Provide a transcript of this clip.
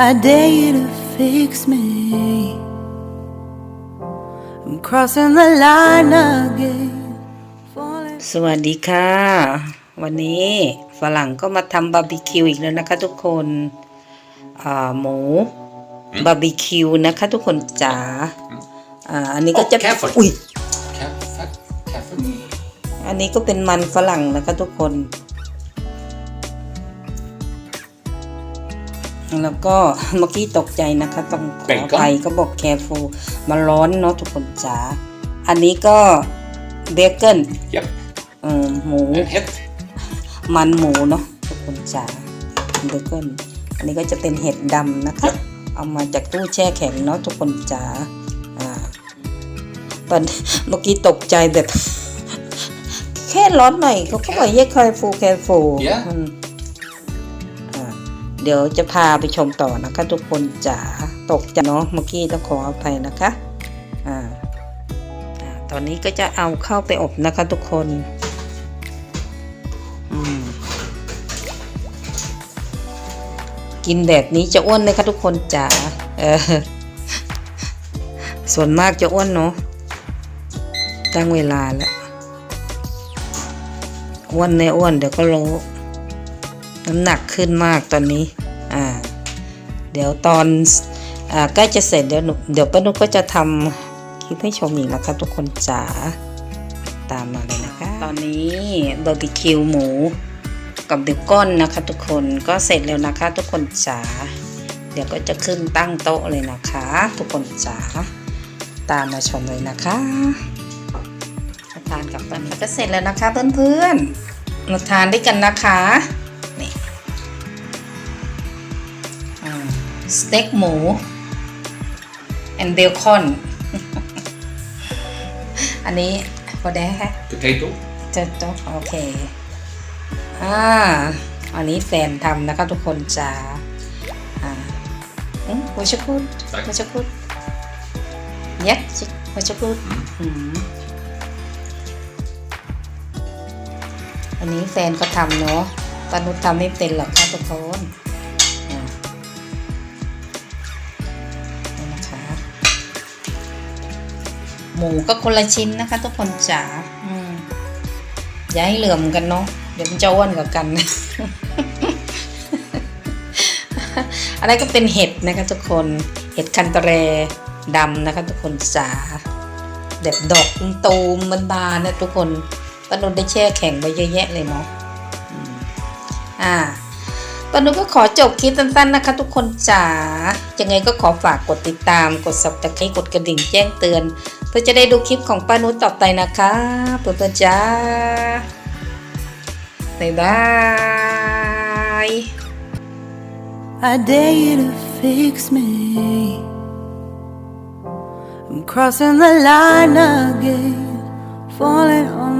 I dare you to fix me. I'm crossing the line again. Falling สวัสดีค่ะ วันนี้ฝรั่งก็มาทำบาร์บีคิวอีกแล้วนะคะทุกคนอ่าหมูบาร์บีคิวนะคะทุกคนจ๋าอ่าอันนี้ก็จะ Oh, careful. อุ้ย Careful, careful. อันนี้ก็เป็นมันฝรั่งนะคะทุกคน แล้วก็เมื่อกี้ตกใจนะคะต้องขออภัยก็บอกแคร์ฟูมันร้อนเนาะทุกคนจ๋าอันนี้ก็เบเกิล Yep. เอ่อหมู And hit. มันหมูเนาะทุกคนจ๋าเบเกิลอันนี้ก็จะเป็นเห็ดดำนะคะ เอามาจากตู้แช่แข็งเนาะทุกคนจ๋าอ่าตอนเมื่อกี้ตกใจแบบ แค่ร้อนหน่อยเขาก็บอกแยกคอยฟูแคฟู Yeah อืมอ่าเดี๋ยวจะพาไปชมต่อนะคะ ทุกคนจ๋าตกใจเนาะเมื่อกี้ต้องขออภัยนะคะอ่าตอนนี้ก็จะเอาเข้าไปอบนะคะทุกคนอืมกินแบบนี้จะอ้วนไหมคะทุกคนจ๋าเออส่วนมากจะอ้วนเนาะตั้งเวลาแล้วอ้วนในอ้วนเดี๋ยวก็รู้ น้ำหนักขึ้นมากตอนนี้อ่าเดี๋ยวตอนอ่าใกล้จะเสร็จเดี๋ยวเดี๋ยวป้านุกก็จะทำคลิปให้ชมอีกนะคะทุกคนจ๋าตามมาเลยนะคะ ตอนนี้บาร์บีคิวหมูกับเบคอนนะคะ ทุกคนก็เสร็จแล้วนะคะ ทุกคนจ๋าเดี๋ยวก็จะขึ้นตั้งโต๊ะเลยนะคะ ทุกคนจ๋าตามมาชมเลยนะคะมาทานกับเพื่อนก็เสร็จแล้วนะคะเพื่อนๆมาทานด้วยกันนะคะ สเต็กหมู and bacon อันนี้พอได้ค่ะ Potato. จะจบโอเค อ่า อันนี้แฟนทำนะคะทุกคนจ้าอ่าอืมวัชพุดใส่วัชพุดยัดวัชพุดอืมอันนี้แฟนก็ทำเนาะปานุชทำไม่เป็นหรอกค่ะทุกคน หมูก็คนละชิ้นนะคะ ทุกคนจ๋าอย่าให้เหลื่อมกันเนาะเดี๋ยวมันจะอ้วนกว่ากัน อะไรก็เป็นเห็ดนะคะทุกคนเห็ดคันตะเรดำนะคะ ทุกคนจ๋าแบบดอกตูมมันบานๆนะทุกคนปานุนได้แช่แข็งไว้เยอะแยะเลยเนาะอ่าปานุก็ขอจบคลิปสั้นๆนะคะ ทุกคนจ๋ายังไงก็ขอฝากกดติดตาม กด subscribe กดกระดิ่งแจ้งเตือน เพื่อจะได้ดูคลิปของป้านุชต่อไปนะคะเพื่อนๆจ้าบ๊ายบาย I dare you to fix me. I'm crossing the line again, falling on